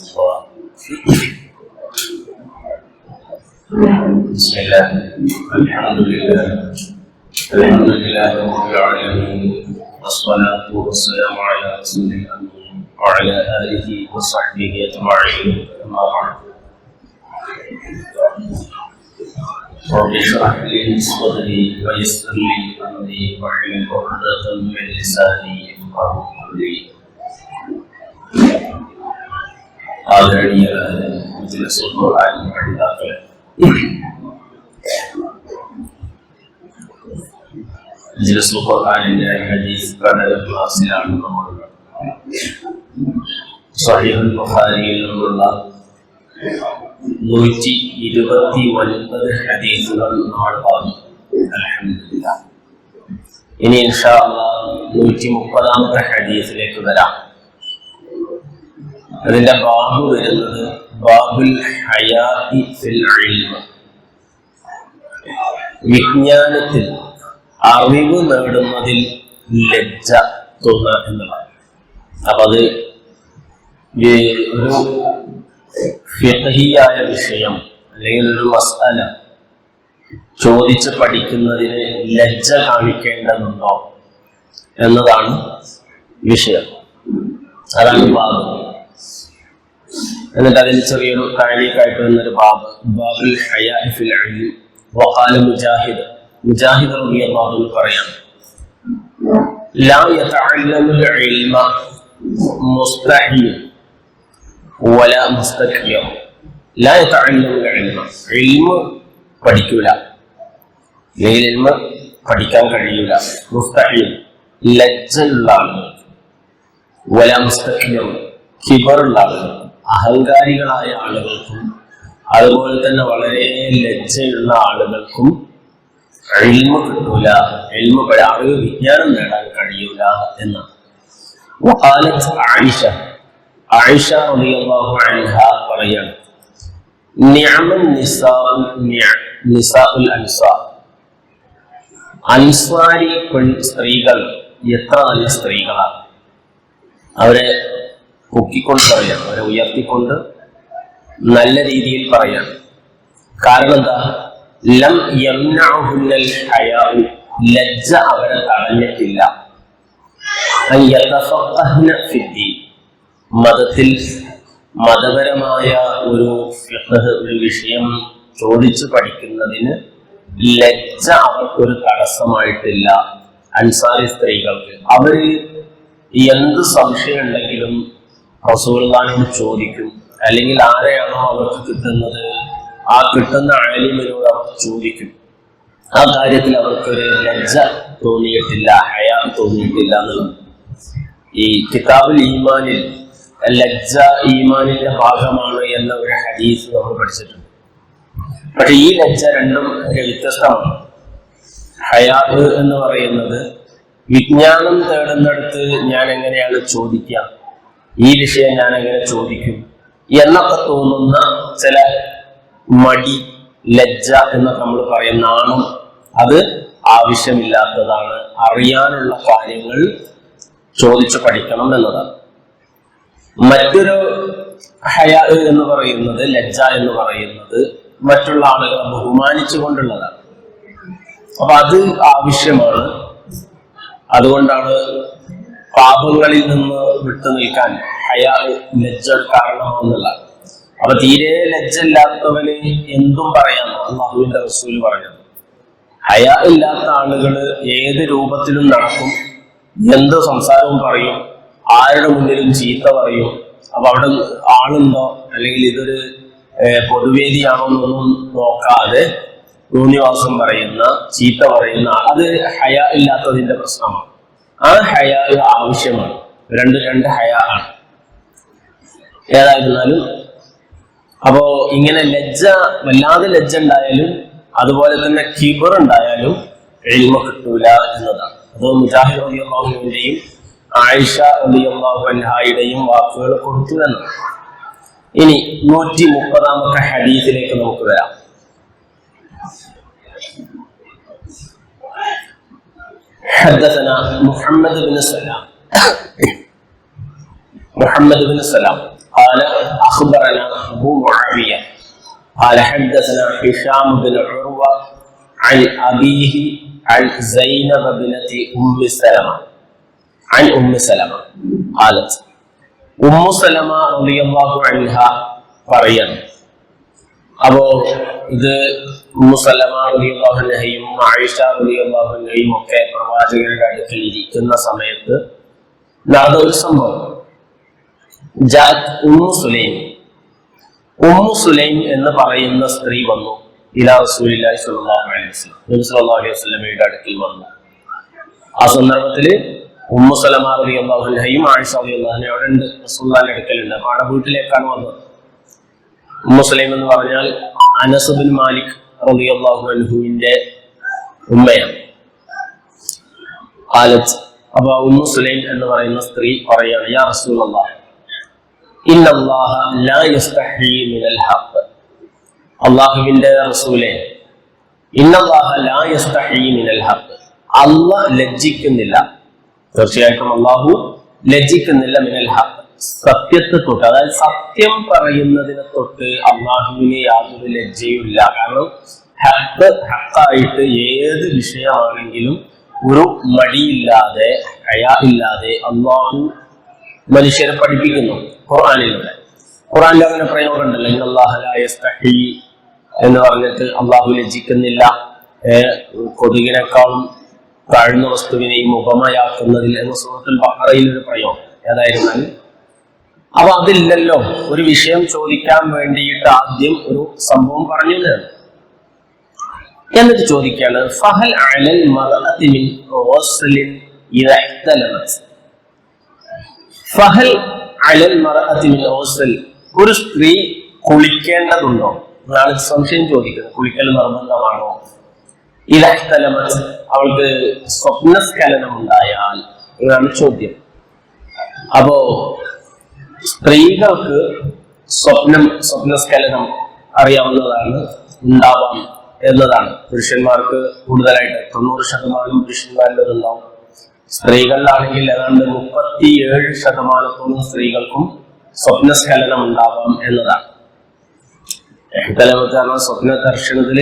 الله بسم الله الحمد لله الحمد لله رب العالمين والصلاة والسلام على رسول الأمين وعلى آله وصحبه أجمعين أما بعد رب اشرح لي صدري ويسر لي أمري واحلل عقدة من لساني يفقهوا قولي ആദരണീയരായ മജ്ലിസുൽ ഖുർആൻ പഠിതാക്കളെ മജ്ലിസുൽ ഖുർആനിന്റെ ഹദീസ് പഠന ക്ലാസ്സിലാണ് നമ്മൾ സഹീഹുൽ ബുഖാരിയിൽ നിന്നുള്ള നൂറ്റി ഇരുപത്തി ഒൻപത് ഹദീസുകൾ നമ്മൾ പറഞ്ഞു. ഇനി ഇൻഷാ നൂറ്റി മുപ്പതാമത്തെ ഹദീസിലേക്ക് വരാം. അതിന്റെ ബാബ് വരുന്നത് ബാബുൽ ഹയാഇ ഫിൽ ഇൽമ. വിജ്ഞാനത്തിൽ അറിവ് നേടുന്നതിൽ ലജ്ജ തോന്നുക എന്നുള്ളതാണ്. അപ്പൊ അത് ഒരു ഫിഖഹിയായ വിഷയം അല്ലെങ്കിൽ ഒരു മസാല ചോദിച്ച് പഠിക്കുന്നതിന് ലജ്ജ കാണിക്കേണ്ടതുണ്ടോ എന്നതാണ് വിഷയം. അതാണ് ബാബ്. എന്നിട്ട് അതിൽ ചെറിയൊരു താഴേക്കായിട്ട് വന്നൊരു ബാബ് ബാബുൽ ഹയാഫിൽ ഇൽം വഖാല മുജാഹിദ്. മുജാഹിദ് റളിയല്ലാഹു അൻഹു പറയാം. ലാ യതഅല്ലമു ഇൽമ മുസ്തഹി വല മുസ്തക്ബിർ ലാ യതഅല്ലമു ഇൽമ ഇൽമ പഠിക്കൂല. ഇൽമ പഠിക്കാൻ കഴിയൂല. മുസ്തഹി ലജ്ജയുള്ള ആളുകൾ വല മുസ്തക്ബിർ കിബറുള്ള ആളുകൾ അഹങ്കാരികളായ ആളുകൾക്കും അതുപോലെ തന്നെ വളരെ ലജ്ജയുള്ള ആളുകൾക്കും എൽമ കിട്ടൂല. എൽമ അറിവ് വിജ്ഞാനം നേടാൻ കഴിയൂല എന്നാണ് ആയിഷ. ആയിഷ പറയാണ്. അൻസ്വാരി പെൺ സ്ത്രീകൾ എത്ര നല്ല സ്ത്രീകളാണ്. അവരെ പൊക്കിക്കൊണ്ട് പറയാം അവരെ ഉയർത്തിക്കൊണ്ട് നല്ല രീതിയിൽ പറയാം കാരണം എന്താ ലം യംനഉഹുന്നൽ ഹയാഉ ലജ്ജ അവരെ തടഞ്ഞിട്ടില്ല. അയ്യതഫഖഹ്ന യതഫഖഹ്ന ഫിദ്ദീൻ. മതത്തിൽ മതപരമായ ഒരു ഒരു വിഷയം ചോദിച്ചു പഠിക്കുന്നതിന് ലജ്ജ അവർക്കൊരു തടസ്സമായിട്ടില്ല. അൻസാരി സ്ത്രീകൾക്ക്. അവർ എന്ത് സംശയം ഉണ്ടെങ്കിലും റസൂൽദാനോട് ചോദിക്കും. അല്ലെങ്കിൽ ആരെയാണോ അവർക്ക് കിട്ടുന്നത്? ആ കിട്ടുന്ന ആലിമിനോട് അവർ ചോദിക്കും. ആ കാര്യത്തിൽ അവർക്കൊരു ലജ്ജ തോന്നിയിട്ടില്ല ഹയാ തോന്നിയിട്ടില്ല എന്നുള്ളത്. ഈ കിതാബുൽ ഈമാനിൽ ലജ്ജ ഈമാനിന്റെ ഭാഗമാണ് എന്ന ഒരു ഹദീസ് നമ്മൾ പഠിച്ചിട്ടുണ്ട്. പക്ഷെ ഈ ലജ്ജ രണ്ടും വ്യത്യസ്തമാണ്. ഹയാബ് എന്ന് പറയുന്നത് വിജ്ഞാനം തേടുന്നിടത്ത് ഞാൻ എങ്ങനെയാണ് ചോദിക്കുക? ഈ വിഷയം ഞാൻ എങ്ങനെ ചോദിക്കും. എന്നൊക്കെ തോന്നുന്ന ചില മടി ലജ്ജ എന്നൊക്കെ നമ്മൾ പറയും അത് ആവശ്യമില്ലാത്തതാണ്. അറിയാനുള്ള കാര്യങ്ങൾ ചോദിച്ചു പഠിക്കണം എന്നതാണ്. മറ്റൊരു ഹയ എന്ന് പറയുന്നത് ലജ്ജ എന്ന് പറയുന്നത് മറ്റുള്ള ആളുകളെ ബഹുമാനിച്ചുകൊണ്ടുള്ളതാണ് അപ്പൊ അത് ആവശ്യമാണ്. അതുകൊണ്ടാണ് പാപങ്ങളിൽ നിന്ന് വിട്ടു നിൽക്കാൻ അയാൾ ലജ്ജ കാരണമെന്നുള്ള അപ്പൊ തീരെ ലജ്ജ ഇല്ലാത്തവന് എന്തും പറയാം അള്ളാഹുവിന്റെ റസൂൽ പറഞ്ഞത്. ഹയാ ഇല്ലാത്ത ആളുകൾ ഏത് രൂപത്തിലും നടക്കും. എന്ത് സംസാരവും പറയും. ആരുടെ മുന്നിലും ചീത്ത പറയും. അപ്പൊ അവിടെ ആളുണ്ടോ? അല്ലെങ്കിൽ ഇതൊരു പൊതുവേദിയാണോ എന്നൊന്നും നോക്കാതെ യൂണിവാസം പറയുന്ന ചീത്ത പറയുന്ന അത് ഹയ ഇല്ലാത്തതിന്റെ പ്രശ്നമാണ്. ആ ഹയാൽ ആവശ്യമാണ്. രണ്ട് രണ്ട് ഹയാ ആണ് ഏതായിരുന്നാലും അപ്പോ ഇങ്ങനെ ലജ്ജ വല്ലാതെ ലജ്ജ ഉണ്ടായാലും അതുപോലെ തന്നെ കിബർ ഉണ്ടായാലും എഴുമ കിട്ടൂല എന്നതാണ്. അത് മുജാഹിദ് അലി അള്ളാഹുവിന്റെയും ആയിഷ അലി അള്ളാഹു വാക്കുകൾ കൊടുത്തു എന്നാണ്. ഇനി നൂറ്റി മുപ്പതാമത്തെ ഹദീസിലേക്ക് നമുക്ക് വരാം. حدثنا محمد بن سلام محمد بن سلام قال أخبرنا أبو معاوية قال حدثنا هشام بن عروة عن أبيه عن زينب بنت أم سلمة عن أم سلمة قالت أم سلمة رضي الله عنها പറയാണ് അപ്പോ ഇത് മുസല്ലമാറിയും ആയിഷ ഒക്കെ പ്രവാചകരുടെ അടുക്കൽ ഇരിക്കുന്ന സമയത്ത് അതൊരു സംഭവം. ജാത് ഉമ്മു സുലൈം ഉമ്മു സുലൈം എന്ന് പറയുന്ന സ്ത്രീ വന്നു. ഇലാ റസൂലില്ലാഹി സ്വല്ലല്ലാഹു അലൈഹി വസല്ലം. നബി സല്ലല്ലാഹു അലൈഹി അടുക്കൽ വന്നു. ആ സന്ദർഭത്തിൽ ഉമ്മു സലമാ റളിയല്ലാഹു അൻഹയും ആയിഷ റളിയല്ലാഹു അൻഹയും അവിടെ ഉണ്ട്. റസൂലുള്ളാഹിന്റെ അടുക്കലുണ്ട് അപ്പോൾ അവിടെ വീട്ടിലേക്കാണ് വന്നത്. ഉമ്മു സുലൈം എന്ന് പറഞ്ഞാൽ അനസ് ബിൻ മാലിക് റളിയല്ലാഹു അൻഹുവിന്റെ ഉമ്മയാണ്. ഖാലത്ത് അപ്പൊ ഉമ്മു സുലൈം എന്ന് പറയുന്ന സ്ത്രീ പറയാണ് യാ ഹഖ്. അള്ളാഹുവിന്റെ റസൂലെ അള്ളാഹ് ലജ്ജിക്കുന്നില്ല. തീർച്ചയായിട്ടും അള്ളാഹു ലജ്ജിക്കുന്നില്ല മിനൽ ഹഖ്. സത്യത്തെ തൊട്ട് അതായത് സത്യം പറയുന്നതിനെ തൊട്ട് അള്ളാഹുവിനെ യാതൊരു ലജ്ജയുമില്ല. കാരണം ഹക്ക് ഹക്കായിട്ട് ഏത് വിഷയമാണെങ്കിലും ഒരു മടിയില്ലാതെ ഹയാ ഇല്ലാതെ അള്ളാഹു മനുഷ്യരെ പഠിപ്പിക്കുന്നു ഖുർആാനിലൂടെ. ഖുർആാനിൽ അങ്ങനെ പ്രയോഗം ഉണ്ടല്ലോ ഇന്നല്ലാഹി എന്ന് പറഞ്ഞിട്ട് അള്ളാഹു ലജ്ജിക്കുന്നില്ല. കൊതുകിനേക്കാളും താഴ്ന്ന വസ്തുവിനെയും ഉപമയാക്കുന്നതിൽ എന്ന സുഹൃത്തുൽ ബഹ്റയിൽ ഒരു പ്രയോഗം. ഏതായിരുന്നാലും അപ്പൊ അതില്ലല്ലോ. ഒരു വിഷയം ചോദിക്കാൻ വേണ്ടിയിട്ട് ആദ്യം ഒരു സംഭവം പറഞ്ഞു എന്നിട്ട് ചോദിക്കാണ് ഫഹൽ അലൽ മറത്തിമിൻ റോസലിൻ ഫഹൽ അലൽ മറത്തിമിൻ റോസൽ ഒരു സ്ത്രീ കുളിക്കേണ്ടതുണ്ടോ? എന്നാണ് സംശയം ചോദിക്കുന്നത്. കുളിക്കൽ നിർബന്ധമാണോ? അവൾക്ക് അവൾക്ക് സ്വപ്നസ്ഖലനം ഉണ്ടായാൽ എന്നാണ് ചോദ്യം. അപ്പോ സ്ത്രീകൾക്ക് സ്വപ്നം സ്വപ്നസ്ഖലനം അറിയാവുന്നതാണ് ഉണ്ടാവാം എന്നതാണ്. പുരുഷന്മാർക്ക് കൂടുതലായിട്ട് തൊണ്ണൂറ് ശതമാനം പുരുഷന്മാരിൽ ഉണ്ടാവും സ്ത്രീകളിലാണെങ്കിൽ ഏതാണ്ട് മുപ്പത്തിയേഴ് ശതമാനത്തോളം സ്ത്രീകൾക്കും സ്വപ്നസ്ഖലനം ഉണ്ടാവാം എന്നതാണ്. കാരണം സ്വപ്ന ദർശനത്തിൽ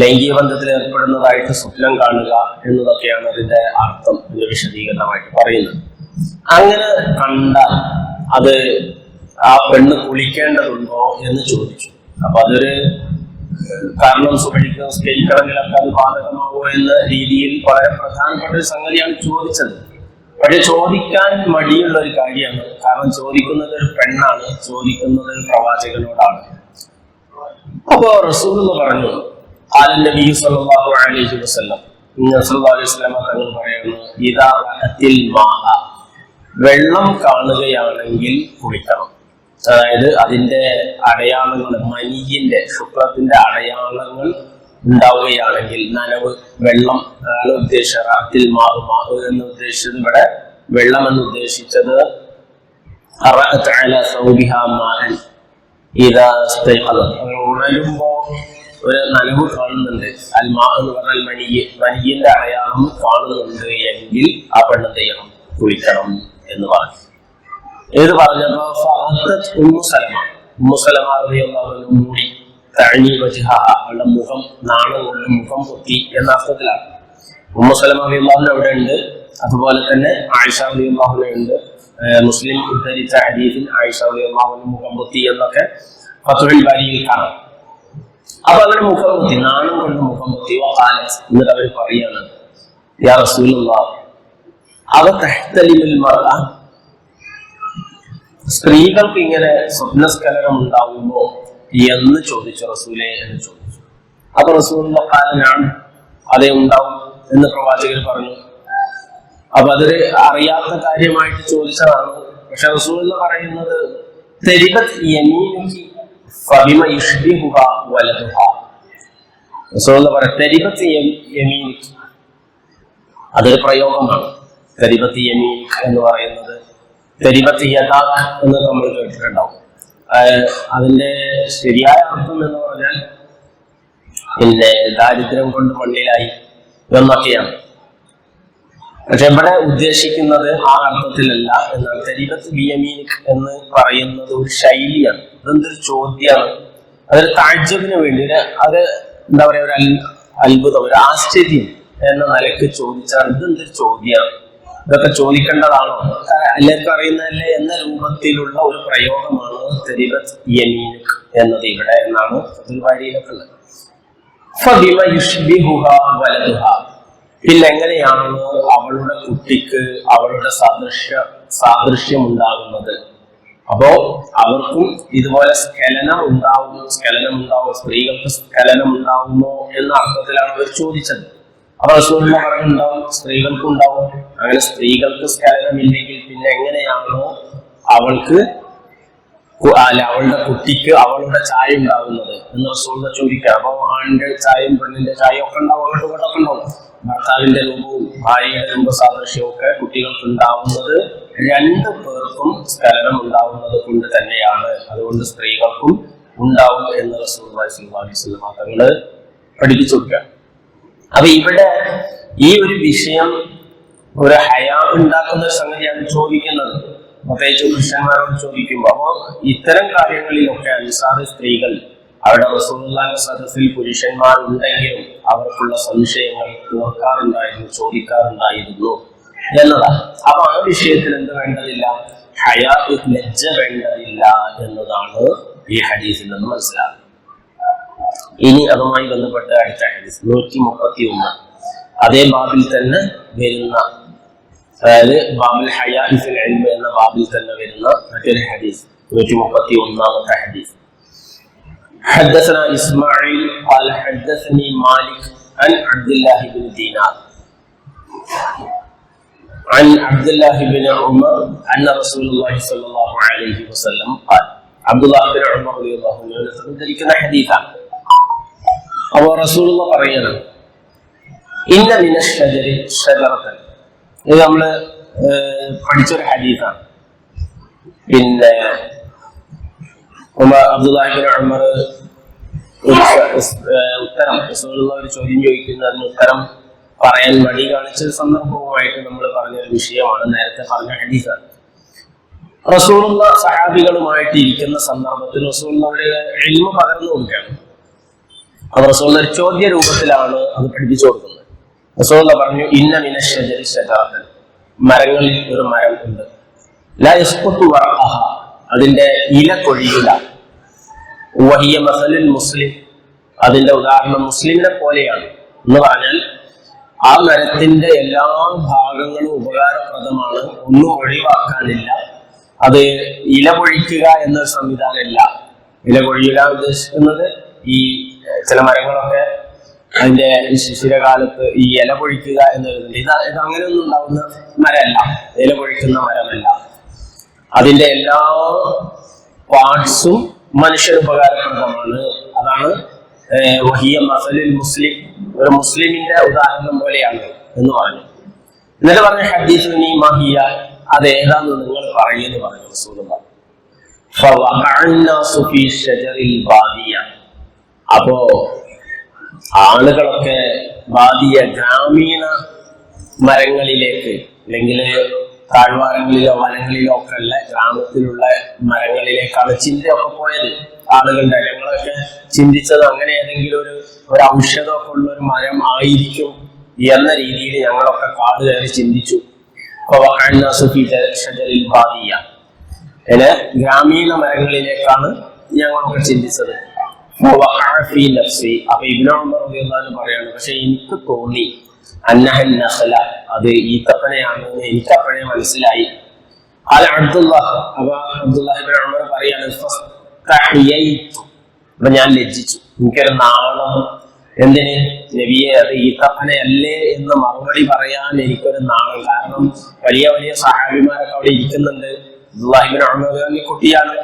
ലൈംഗിക ബന്ധത്തിൽ ഏർപ്പെടുന്നതായിട്ട് സ്വപ്നം കാണുക എന്നതൊക്കെയാണ് അതിന്റെ അർത്ഥം എന്ന് വിശദീകരണമായിട്ട് പറയുന്നത്. അങ്ങനെ കണ്ട അത് ആ പെണ്ണ് കുളിക്കേണ്ടതുണ്ടോ എന്ന് ചോദിച്ചു. അപ്പൊ അതൊരു കാരണം സുഖിക്കണം സ്കരിക്കണമെങ്കിലൊക്കെ അത് ബാധകമാവോ എന്ന രീതിയിൽ വളരെ പ്രധാനപ്പെട്ട ഒരു സംഗതിയാണ് ചോദിച്ചത്. പക്ഷെ ചോദിക്കാൻ മടിയുള്ള ഒരു കാര്യമാണ്. കാരണം ചോദിക്കുന്നത് ഒരു പെണ്ണാണ് ചോദിക്കുന്നത് പ്രവാചകനോടാണ്. അപ്പോ റസൂൽ പറഞ്ഞു ആലൻ വെള്ളം കാണുകയാണെങ്കിൽ കുളിക്കണം. അതായത് അതിന്റെ അടയാളങ്ങൾ മനിയിന്റെ ശുക്ലത്തിന്റെ അടയാളങ്ങൾ ഉണ്ടാവുകയാണെങ്കിൽ നനവ് വെള്ളം അതാണ് ഉദ്ദേശിച്ചത്. അത്തിൽ മാവ് മാവ് എന്ന് ഉദ്ദേശിച്ചത് ഇവിടെ വെള്ളം എന്ന് ഉദ്ദേശിച്ചത്. ഉണരുമ്പോ ഒരു നനവ് കാണുന്നുണ്ട്. അൽമാ എന്ന് പറഞ്ഞാൽ മണിയെ മനിയന്റെ അടയാളം കാണുന്നുണ്ട് എങ്കിൽ ആ പെണ്ണെന്ത് ചെയ്യണം? കുളിക്കണം എന്ന് പറഞ്ഞു. ഏത് പറഞ്ഞപ്പോ ഫഅത്തത് ഉമ്മു സലമ. ഉമ്മു സലമ റളിയല്ലാഹു അൻഹ മൂടി തഴഞ്ഞി വജ്ഹഹ അവളുടെ മുഖം നാണം കൊണ്ട് മുഖം പൊത്തി എന്ന അർത്ഥത്തിലാണ്. ഉമ്മു സലമ റളിയല്ലാഹു അവിടെ ഉണ്ട്. അതുപോലെ തന്നെ ആയിഷ റളിയല്ലാഹു ഉണ്ട്. മുസ്ലിം ഉദ്ധരിച്ച ഹദീസിൽ ആയിഷ റളിയല്ലാഹു മുഖം പൊത്തി എന്നൊക്കെ ഫത്ഹുൽ ബാരിയിൽ കാണാം. അപ്പൊ അവർ മുഖം നാണം കൊണ്ട് മുഖം എന്നിട്ട് അവർ പറയാണ് അവ തഹ്തലിമിൽ മറ സ്ത്രീകൾക്ക് ഇങ്ങനെ സ്വപ്നസ്ഖലനം ഉണ്ടാവുമ്പോ എന്ന് ചോദിച്ചു റസൂലെ എന്ന് ചോദിച്ചു. അപ്പൊ റസൂൽ കാലനാണ് അതേ ഉണ്ടാവും എന്ന് പ്രവാചകൻ പറഞ്ഞു. അപ്പൊ അതൊരു അറിയാത്ത കാര്യമായിട്ട് ചോദിച്ചതാണ്. പക്ഷെ റസൂൽ എന്ന് പറയുന്നത് തെരിബത്ത് യമീനുഹി ഫബിമ യുഷ്ബിഹുഹ. വലതുഹ റസൂൽ പറയാം അതൊരു പ്രയോഗമാണ്. എന്ന് പറയുന്നത് യഥാഖ് എന്ന് നമ്മൾ കേട്ടിട്ടുണ്ടാവും. അതിന്റെ ശരിയായ അർത്ഥം എന്ന് പറഞ്ഞാൽ പിന്നെ ദാരിദ്ര്യം കൊണ്ട് മണ്ണിലായി എന്നൊക്കെയാണ്. പക്ഷെ ഇവിടെ ഉദ്ദേശിക്കുന്നത് ആ അർത്ഥത്തിലല്ല. എന്നാൽ തരീബത്ത് ബിയമീനിക് എന്ന് പറയുന്നത് ഒരു ശൈലിയാണ്. അതെന്തൊരു ചോദ്യമാണ്. അതൊരു താഴ്ചവിന് വേണ്ടി ഒരു അത് എന്താ പറയാ ഒരു അത്ഭുതം ഒരു ആശ്ചര്യം എന്ന നിലയ്ക്ക് ചോദിച്ചാൽ ഇതെന്തൊരു ചോദ്യമാണ് ഇതൊക്കെ ചോദിക്കേണ്ടതാണോ? എല്ലാവർക്കും അറിയുന്നതല്ലേ? എന്ന രൂപത്തിലുള്ള ഒരു പ്രയോഗമാണ് തെരിബത്ത് എന്നത് ഇവിടെ എന്നാണ് ഫതുൽ വാരിയിലൊക്കെ ഉള്ളത് പിന്നെ എങ്ങനെയാണ് അവളുടെ കുട്ടിക്ക് അവളുടെ സാദൃശ്യ സാദൃശ്യം ഉണ്ടാകുന്നത് അപ്പോ അവർക്കും ഇതുപോലെ സ്ഖലനം ഉണ്ടാവുന്നു സ്ഖലനം ഉണ്ടാവും സ്ത്രീകൾക്ക് സ്ഖലനം ഉണ്ടാവുമോ എന്ന അർത്ഥത്തിലാണ് അവർ ചോദിച്ചത്. അപ്പൊ റസൂലുള്ള പറഞ്ഞുണ്ടാവും സ്ത്രീകൾക്കും ഉണ്ടാവും അങ്ങനെ സ്ത്രീകൾക്ക് സ്ഖലനം ഇല്ലെങ്കിൽ പിന്നെ എങ്ങനെയാണോ അവൾക്ക് അല്ല അവളുടെ കുട്ടിക്ക് അവളുടെ ചായ ഉണ്ടാകുന്നത് എന്ന് റസൂലിനെ ചോദിക്കുക അപ്പൊ ആണിന്റെ ചായയും പെണ്ണിന്റെ ചായയും ഒക്കെ ഉണ്ടാവും അങ്ങോട്ടും ഇങ്ങോട്ടൊക്കെ ഉണ്ടാവും. ഭർത്താവിന്റെ രൂപവും ഭാര്യയുടെ രൂപ സാദൃശ്യവും ഒക്കെ കുട്ടികൾക്ക് ഉണ്ടാവുന്നത് രണ്ടു പേർക്കും സ്ഖലനം ഉണ്ടാവുന്നത് കൊണ്ട് തന്നെയാണ്. അതുകൊണ്ട് സ്ത്രീകൾക്കും ഉണ്ടാവും എന്ന് റസൂൽ തങ്ങൾ പഠിപ്പിച്ചു കൊടുക്കുക. അപ്പൊ ഇവിടെ ഈ ഒരു വിഷയം ഒരു ഹയാ ഉണ്ടാക്കുന്ന സംഗതിയാണ് ചോദിക്കുന്നത്. പ്രത്യേകിച്ച് പുരുഷന്മാരോട് ചോദിക്കുമ്പോൾ. അപ്പോ ഇത്തരം കാര്യങ്ങളിലൊക്കെ അനുസാറ് സ്ത്രീകൾ അവിടെ റസൂലുള്ളാഹി സദസ്സിൽ പുരുഷന്മാർ ഉണ്ടെങ്കിലും അവർക്കുള്ള സംശയങ്ങൾ തീർക്കാറുണ്ടായിരുന്നു ചോദിക്കാറുണ്ടായിരുന്നു. എന്നതാണ് അപ്പൊ ആ വിഷയത്തിൽ എന്ത് വേണ്ടതില്ല? ഹയാ ലജ്ജ വേണ്ടതില്ല എന്നതാണ് ഈ ഹദീസിൽ നിന്ന് മനസ്സിലാകുന്നത്. ഇനി അതുമായി ബന്ധപ്പെട്ട അടുത്ത ഹദീസ് നൂറ്റി മുപ്പത്തി ഒന്ന് അതേ ബാബിൽ തന്നെ വരുന്ന അതായത് ബാബുൽ ഹയാ എന്ന ബാബിൽ തന്നെ വരുന്ന മറ്റൊരു ഹദീസ് നൂറ്റി മുപ്പത്തി ഒന്നാമത്തെ ഹദീസ്. حدثنا إسماعيل قال حدثني مالك عن عبد الله بن دينار عن عبد الله بن عمر أن رسول الله صلى الله عليه وسلم قال عبد الله بن عمر رضي الله عنه ذلك حديثا അപ്പൊ റസൂലുള്ള പറയണം ഇന്ന മിനശ്ശജരി ഷജറത്തൻ ഇത് നമ്മള് ഏർ, പഠിച്ചൊരു ഹദീസാണ് പിന്നെ ഉമർ അബ്ദുല്ലാഹിബിൻ ഉമർ ഉത്തരം റസൂലുള്ള ഒരു ചോദ്യം ചോദിക്കുന്നതിന് ഉത്തരം പറയാൻ മടി കാണിച്ച സന്ദർഭവുമായിട്ട് നമ്മൾ പറഞ്ഞ ഒരു വിഷയമാണ് നേരത്തെ പറഞ്ഞ ഹദീസാണ് റസൂലുള്ള സഹാബികളുമായിട്ട് ഇരിക്കുന്ന സന്ദർഭത്തിൽ റസൂലുള്ള ഒരു എൽമ പകർന്നു കൊടുക്കുകയാണ് അവർ റസൂലുള്ള ഒരു ചോദ്യ രൂപത്തിലാണ് അത് പഠിപ്പിച്ചു കൊടുക്കുന്നത്. റസൂലുള്ള പറഞ്ഞു ഇന്ന മിനശ്ശജരി ശജാത്തൻ മരങ്ങളിൽ ഒരു മരം ഉണ്ട്. ലാ യസ്ഖുതു വറഅഹ. അതിന്റെ ഇല കൊഴിയുക. വഹിയ മസലുൽ മുസ്ലിം. അതിന്റെ ഉദാഹരണം മുസ്ലിമിനെ പോലെയാണ്. എന്ന് പറഞ്ഞാൽ ആ മരത്തിന്റെ എല്ലാ ഭാഗങ്ങളും ഉപകാരപ്രദമാണ്. ഒന്നും ഒഴിവാക്കാനില്ല. അത് ഇല പൊഴിക്കുക എന്ന സംവിധാനമല്ല. ഇല പൊഴിയുക ഉദ്ദേശിക്കുന്നത് ഈ ചില മരങ്ങളൊക്കെ അതിന്റെ ശിശിരകാലത്ത് ഈ ഇല പൊഴിക്കുക എന്ന് പറയുന്നത് ഇത് ഇത് അങ്ങനെയൊന്നും ഉണ്ടാവുന്ന മരമല്ല. ഇല പൊഴിക്കുന്ന മരമല്ല. അതിന്റെ എല്ലാ പാർട്സും മനുഷ്യന് ഉപകാരപ്രദമാണ്. അതാണ് വഹിയ മസലിൽ മുസ്ലിം ഒരു മുസ്ലിമിന്റെ ഉദാഹരണം പോലെയാണ് എന്ന് പറഞ്ഞു. ഇന്നലെ പറഞ്ഞ ഹദീസ് മഹിയ അത് ഏതാന്ന് നിങ്ങൾ പറയുന്നു പറഞ്ഞു റസൂലുള്ളാഹി അപ്പോ ആളുകളൊക്കെ ബാദിയ ഗ്രാമീണ മരങ്ങളിലേക്ക് അല്ലെങ്കിൽ താഴ്വാരങ്ങളിലോ വനങ്ങളിലോ ഒക്കെ ഉള്ള ഗ്രാമത്തിലുള്ള മരങ്ങളിലേക്കാണ് ചിന്തയൊക്കെ പോയത്. ആളുകളുടെ ഞങ്ങളൊക്കെ ചിന്തിച്ചത് അങ്ങനെ ഏതെങ്കിലും ഒരു ഒരു ഔഷധമൊക്കെ ഉള്ള ഒരു മരം ആയിരിക്കും എന്ന രീതിയിൽ ഞങ്ങളൊക്കെ കാട് കയറി ചിന്തിച്ചു. ബാധിയ ഗ്രാമീണ മരങ്ങളിലേക്കാണ് ഞങ്ങളൊക്കെ ചിന്തിച്ചത്. അപ്പൊ ഇബിനോട് പറയാണ് പക്ഷെ എനിക്ക് തോന്നി അന്നഹൻ നഖല അത് ഈത്തപ്പനയാണെന്ന് എനിക്ക് അപ്പോഴേ മനസ്സിലായി അപ്പൊ അബ്ദുല്ലാഹി. അപ്പൊ ഞാൻ ലജ്ജിച്ചു. എനിക്കൊരു നാണം. എന്തിന്? നബിയെ അത് ഈത്തപ്പനയല്ലേ എന്ന് മറുപടി പറയാൻ എനിക്കൊരു നാണം. കാരണം വലിയ വലിയ സഹാബിമാരൊക്കെ അവിടെ ഇരിക്കുന്നുണ്ട്. അബ്ദുല്ലാഹിബിൻ വലിയ കുട്ടിയാണ്.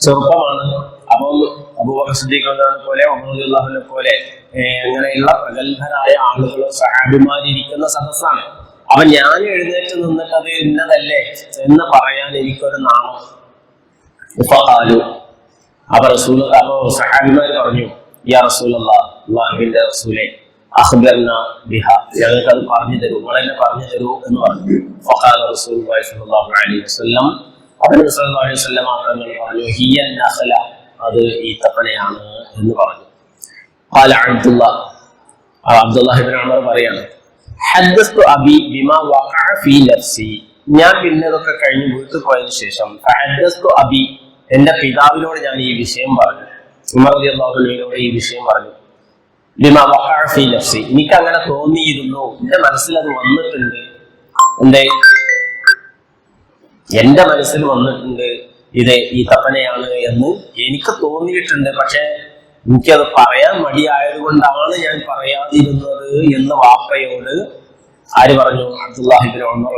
ചെറുപ്പമാണ്. അപ്പം അബൂബക്കർ സിദ്ദീഖ് റളിയല്ലാഹു അൻഹു പോലെ ഉമറുല്ലാഹിനെ പോലെ അങ്ങനെയുള്ള പ്രഗത്ഭരായ ആളുകൾ സഹാബിമാരിയ്ക്കുന്ന സദസ്സാണ്. അപ്പൊ ഞാൻ എഴുന്നേറ്റ് നിന്നിട്ട് അത് ഇന്നതല്ലേ എന്ന് പറയാൻ എനിക്കൊരു ഫഖാലു. അപ്പൊ റസൂൽ അപ്പൊ സഹാബിമാര് പറഞ്ഞു യാ റസൂൽ അള്ളാഹുവിന്റെ റസൂലെ ബിഹ. ഞങ്ങൾക്ക് അത് പറഞ്ഞു തരൂ നിങ്ങൾ എന്നെ പറഞ്ഞു തരൂ എന്ന് പറഞ്ഞു. റസൂലുള്ളാഹി അബ്ദുൽ അലൈഹി അലൈഹി വസല്ലം തങ്ങൾ പറഞ്ഞു ഹിയൻ നഖല അത് ഈത്തപ്പനയാണ് എന്ന് പറഞ്ഞു قال عبد الله عبد الله بن عمر പറയാണ് حدثت ابي بما وقع في نفسي ഞാൻ പിന്നെ ഇതൊക്കെ കഴിഞ്ഞ് വീട്ടിൽ പോയതിനു ശേഷം حدثت ابي എന്റെ പിതാവിനോട് ഞാൻ ഈ വിഷയം പറഞ്ഞു ഉമർ റളിയല്ലാഹു അൻഹുവിനോട് ഈ വിഷയം പറഞ്ഞു ബിമാ വഖഅ ഫീ നഫ്സി എനിക്ക് അങ്ങനെ തോന്നിയിരുന്നു എന്റെ മനസ്സിൽ അത് വന്നിട്ടുണ്ട് എന്തേ എന്റെ മനസ്സിൽ വന്നിട്ടുണ്ട് ഇത് ഈ തപ്പനയാണ് എന്ന് എനിക്ക് തോന്നിയിട്ടുണ്ട്. പക്ഷെ എനിക്കത് പറയാൻ മടിയായതുകൊണ്ടാണ് ഞാൻ പറയാതിരുന്നത് എന്ന് വാപ്പയോട് ആര് പറഞ്ഞു? അബ്ദുല്ലാഹിബിൻ ഉമർ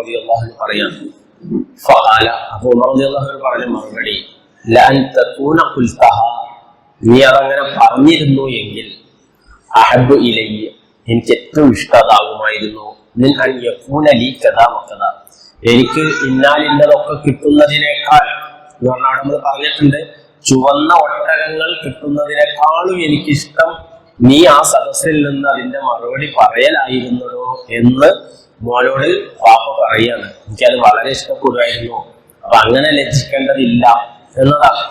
ഫഖാല അപ്പൊ ഉമർ മറുപടി ഖുൽതഹ നീ അതങ്ങനെ പറഞ്ഞിരുന്നു എങ്കിൽ അഹബ് ഇലയ്യ. എനിക്ക് ഏറ്റവും ഇഷ്ടതാകുമായിരുന്നു. നിൻ അൻ യകൂന ലീ കഥാ വക്കഥ എനിക്ക് ഇന്നാലിന്നതൊക്കെ കിട്ടുന്നതിനേക്കാൾ അവിടെ നമ്മൾ പറഞ്ഞിട്ടുണ്ട് ചുവന്ന ഒട്ടകങ്ങൾ കിട്ടുന്നതിനേക്കാളും എനിക്കിഷ്ടം നീ ആ സദസ്സിൽ നിന്ന് അതിന്റെ മറുപടി പറയലായിരുന്നതോ എന്ന് മോനോട് പാപ്പ പറയാണ്. എനിക്കത് വളരെ ഇഷ്ടപ്പെടുമായിരുന്നു. അപ്പൊ അങ്ങനെ ലജ്ജിക്കേണ്ടതില്ല എന്നതാണ്.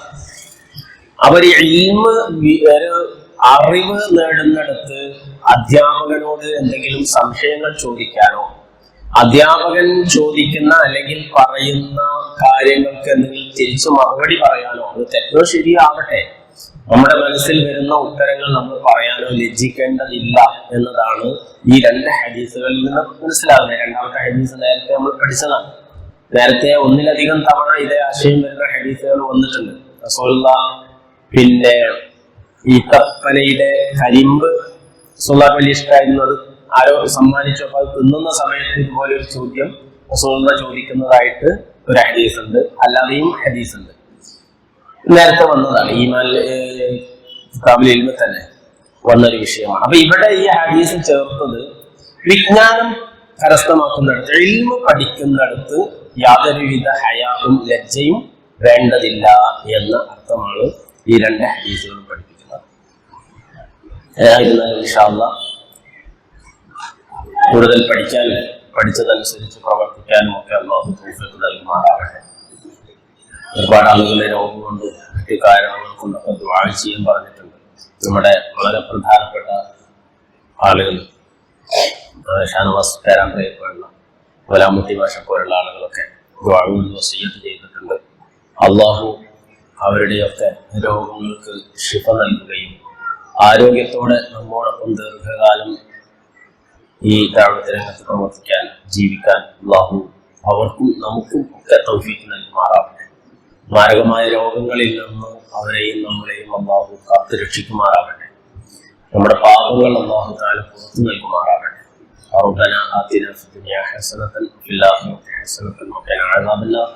അവർ ഇൽമ വി- ഒരു അറിവ് നേടുന്നിടത്ത് അധ്യാപകനോട് എന്തെങ്കിലും സംശയങ്ങൾ ചോദിക്കാനോ അധ്യാപകൻ ചോദിക്കുന്ന അല്ലെങ്കിൽ പറയുന്ന കാര്യങ്ങൾക്ക് എന്തെങ്കിലും തിരിച്ചു മറുപടി പറയാനോ? അത് തെറ്റോ ശരിയാവട്ടെ? നമ്മുടെ മനസ്സിൽ വരുന്ന ഉത്തരങ്ങൾ നമ്മൾ പറയാനോ ലജ്ജിക്കേണ്ടതില്ല എന്നതാണ് ഈ രണ്ട് ഹദീസുകളിൽ നിന്ന് മനസ്സിലാകുന്നത് രണ്ടാമത്തെ ഹദീസ് നേരത്തെ നമ്മൾ പഠിച്ചതാണ്. നേരത്തെ ഒന്നിലധികം തവണ ഇതേ ആശയം വരുന്ന ഹദീസുകൾ വന്നിട്ടുണ്ട്. റസൂലുള്ള പിന്നെ ഈ തപ്പനയുടെ കരിമ്പ് സുല്ലാഖ് വലിയ ആരോ സമ്മാനിച്ചപ്പോൾ അത് തിന്നുന്ന സമയത്ത് ഇതുപോലെ ഒരു ചോദ്യം റസൂലുള്ള ചോദിക്കുന്നതായിട്ട് ഒരു ഹദീസ് ഉണ്ട്. അല്ലാതെയും ഹദീസ് ഉണ്ട്. നേരത്തെ വന്നതാണ്. ഈ കിതാബിൽ ഇൽമ തന്നെ വന്നൊരു വിഷയമാണ്. അപ്പൊ ഇവിടെ ഈ ഹദീസ് ചേർത്തത് വിജ്ഞാനം കരസ്ഥമാക്കുന്നിടത്ത് എൽമ പഠിക്കുന്നിടത്ത് യാതൊരുവിധ ഹയാവും ലജ്ജയും വേണ്ടതില്ല എന്ന അർത്ഥമാണ് ഈ രണ്ട് ഹദീസുകൾ പഠിപ്പിക്കുന്നത്. ഏതായിരുന്നാലും ഇൻഷാല്ല കൂടുതൽ പഠിക്കാനും പഠിച്ചതനുസരിച്ച് പ്രവർത്തിക്കാനും ഒക്കെ അള്ളാഹു തൗഫീഖ് നൽകുമാറാവട്ടെ ഒരുപാട് ആളുകളെ രോഗം കൊണ്ടും മറ്റു കാരണങ്ങൾ കൊണ്ടൊക്കെ ദ്വാഴ്ചയും പറഞ്ഞിട്ടുണ്ട്. നമ്മുടെ വളരെ പ്രധാനപ്പെട്ട ആളുകൾ ഷാനവാസ് പേരാമ്പ്രയെ പോലുള്ള കൊലാമുട്ടി ഭാഷ പോലുള്ള ആളുകളൊക്കെ ദ്വാഴുകൊണ്ട് സ്വീകരിച്ച് ചെയ്തിട്ടുണ്ട്. അള്ളാഹു അവരുടെയൊക്കെ രോഗങ്ങൾക്ക് ശിഫ നൽകുകയും ആരോഗ്യത്തോടെ നമ്മോടൊപ്പം ദീർഘകാലം ഈ ദാവത്ത് രംഗത്ത് പ്രവർത്തിക്കാൻ ജീവിക്കാൻ അള്ളാഹു അവർക്കും നമുക്കും ഒക്കെ തൗഫീക്ക് നൽകുമാറാവട്ടെ മാരകമായ രോഗങ്ങളിൽ നിന്ന് അവരെയും നമ്മളെയും അള്ളാഹു കാത്തു രക്ഷിക്കുമാറാവട്ടെ നമ്മുടെ പാപങ്ങൾ അള്ളാഹു താല പുറത്തു നൽകുമാറാവട്ടെ ربنا آتنا في الدنيا حسنة وفي الآخرة حسنة وقنا عذاب النار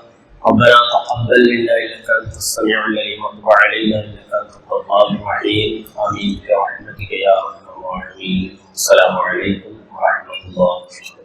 ربنا تقبل منا إنك أنت السميع العليم وتب علينا إنك أنت التواب الرحيم آمين برحمتك يا أرحم الراحمين السلام عليكم heart of love.